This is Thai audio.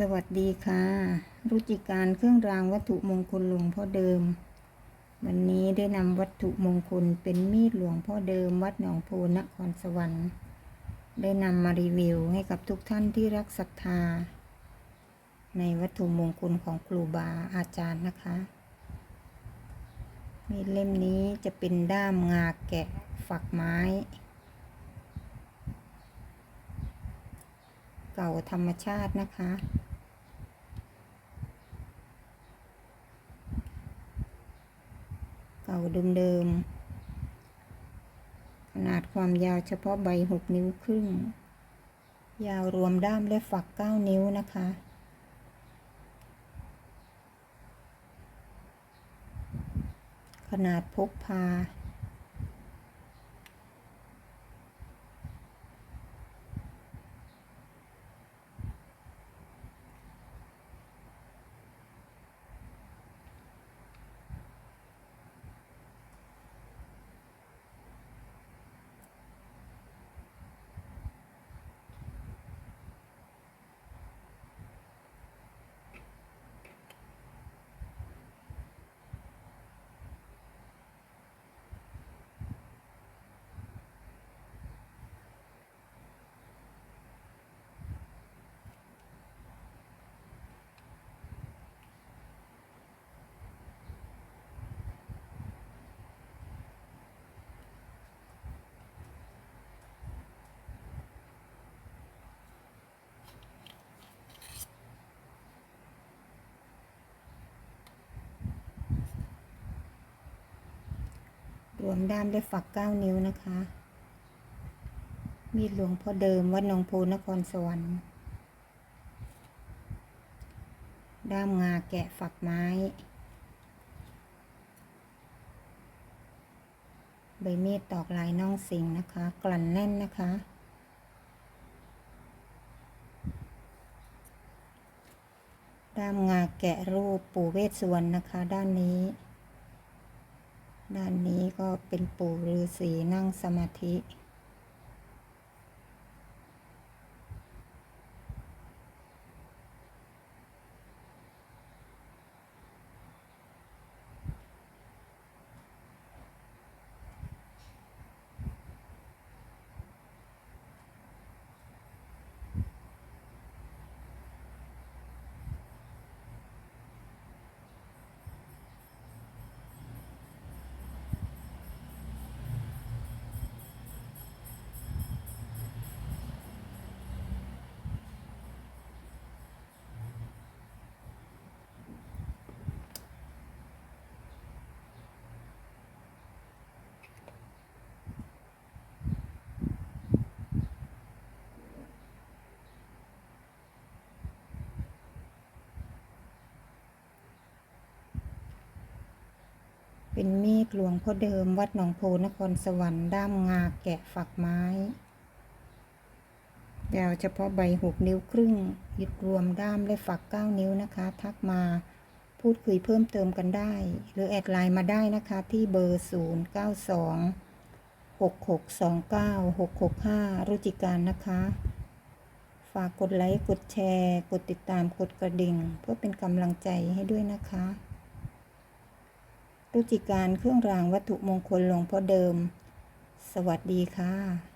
สวัสดีค่ะ รุจิการเครื่องรางวัตถุมงคลหลวงพ่อเดิม วันนี้ได้นำวัตถุมงคลเป็นมีดหลวงพ่อเดิม วัดหนองโพนครสวรรค์ ได้นำมารีวิวให้กับทุกท่านที่รักศรัทธา ในวัตถุมงคลของครูบาอาจารย์นะคะ มีดเล่มนี้จะเป็นด้ามงาแกะฝักไม้เก่าธรรมชาตินะคะ เก่าเดิมๆ ขนาดความยาวเฉพาะใบหกนิ้วครึ่ง ยาวรวมด้ามและฝักเก้านิ้วนะคะ ขนาดพกพา รวมด้ามด้วยฝักเก้านิ้วนะคะ มีดหลวงพ่อเดิมวัดหนองโพนครสวรรค์ ด้ามงาแกะฝักไม้ ใบมีดตอกลายน่องสิงนะคะ กลั่นแน่นนะคะด้ามงาแกะรูปปู่เวสสวรรณนะคะ ด้านนี้ ด้านนี้ก็เป็นปู่ฤาษีนั่งสมาธิ เป็นมีดหลวงพ่อเดิม วัดหนองโพนครสวรรค์ด้ามงาแกะฝักไม้ยาวเฉพาะใบหกนิ้วครึ่งยึดรวมด้ามและฝักเก้านิ้วนะคะ ทักมาพูดคุยเพิ่มเติมกันได้ หรือแอดไลน์มาได้นะคะที่เบอร์ 0 9 2 6 6 2 9 6 6 5 รุจิการนะคะ ฝากกดไลค์ กดแชร์ กดติดตามกดกระดิ่ง เพื่อเป็นกำลังใจให้ด้วยนะคะ รุจิการเครื่องรางวัตถุมงคลหลวงพ่อเดิม สวัสดีค่ะ